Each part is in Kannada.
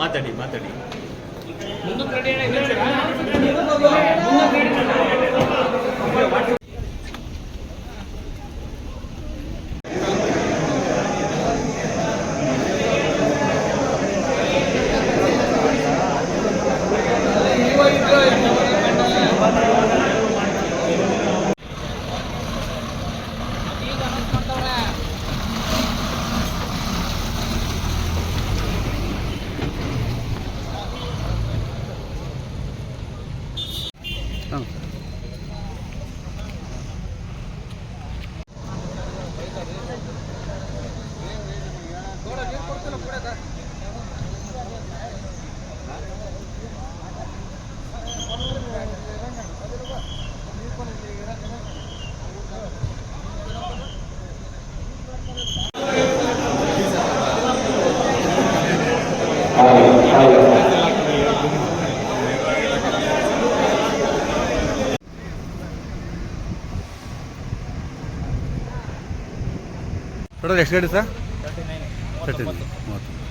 ಮಾತಾಡಿ ಮಾತಾಡಿ. うんはい。ಟೋಟಲ್ ಎಷ್ಟು ಗಾಡಿ ಸರ್ ತರ್ಟಿ ಮೂವತ್ತು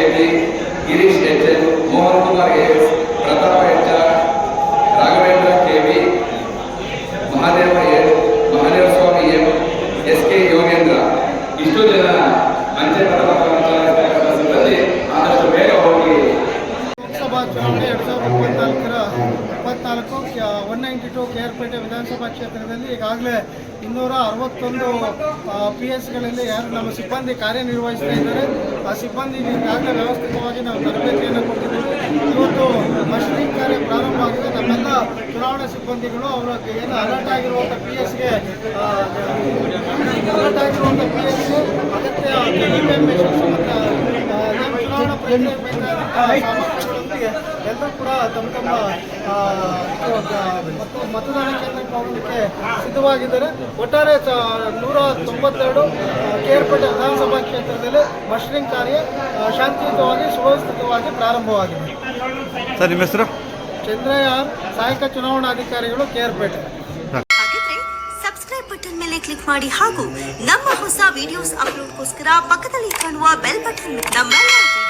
JP Girish HN Mohan Kumar H Pratap HR Raghavendra KV Mahadeva A Mahadeva Swamy M SK Yogendra. ఇష్టం జన మంచి ಇಪ್ಪತ್ನಾಲ್ಕು one ninety two K R Pete ವಿಧಾನಸಭಾ ಕ್ಷೇತ್ರದಲ್ಲಿ ಈಗಾಗಲೇ ಇನ್ನೂರ ಅರವತ್ತೊಂದು ಪಿ ಎಸ್ಗಳಲ್ಲಿ ಯಾರು ನಮ್ಮ ಸಿಬ್ಬಂದಿ ಕಾರ್ಯನಿರ್ವಹಿಸ್ತಾ ಇದ್ದಾರೆ. ಆ ಸಿಬ್ಬಂದಿಗೆ ಈಗಾಗಲೇ ವ್ಯವಸ್ಥಿತವಾಗಿ ನಾವು ತರಬೇತಿಯನ್ನು ಕೊಟ್ಟಿದ್ದೀವಿ. ಇವತ್ತು ಮಷಿನಿಂಗ್ ಕಾರ್ಯ ಪ್ರಾರಂಭ ಆಗಿದೆ. ನಮ್ಮೆಲ್ಲ ಚುನಾವಣಾ ಸಿಬ್ಬಂದಿಗಳು ಅವರ ಏನು ಅಲರ್ಟ್ ಆಗಿರುವಂಥ ಪಿ ಎಸ್ಗೆ ಅಲರ್ಟ್ ಆಗಿರುವಂಥ ಪಿ ಎಸ್ಗೆ ಅಗತ್ಯ ಚುನಾವಣಾ ಪ್ರಕ್ರಿಯೆ ಎಲ್ಲರೂ ಕೂಡ ತಮ್ಮ ತಮ್ಮ ಮತ್ತು ಮತದಾನ ಕೇಂದ್ರಕ್ಕೆ ಹೋಗೋದಕ್ಕೆ ಸಿದ್ಧವಾಗಿದ್ದಾರೆ. ಒಟ್ಟಾರೆ ನೂರ ತೊಂಬತ್ತೆರಡು ಕೇರ್ಪೇಟೆ ವಿಧಾನಸಭಾ ಕ್ಷೇತ್ರದಲ್ಲಿ ಮಶ್ರಿಂಗ್ ಕಾರ್ಯ ಶಾಂತಿಯುತವಾಗಿ ಸುವ್ಯವಸ್ಥಿತವಾಗಿ ಪ್ರಾರಂಭವಾಗಿದೆ. ಸರ್ ನಿಮ್ಮ ಹೆಸರು? ಚಂದ್ರಯಾನ್ ಸಹಾಯಕ ಚುನಾವಣಾಧಿಕಾರಿಗಳು ಕೇರ್ಪೇಟೆ ಬಟನ್ ಮೇಲೆ ಕ್ಲಿಕ್ ಮಾಡಿ ಹಾಗೂ ನಮ್ಮ ಹೊಸ ವಿಡಿಯೋಸ್ ಅಪ್ಲೋಡ್ಗೋಸ್ಕರ ಪಕ್ಕದಲ್ಲಿ ಕಾಣುವ ಬೆಲ್ ಬಟನ್ ನಮ್ಮೆಲ್ಲ ಮಾಡಿ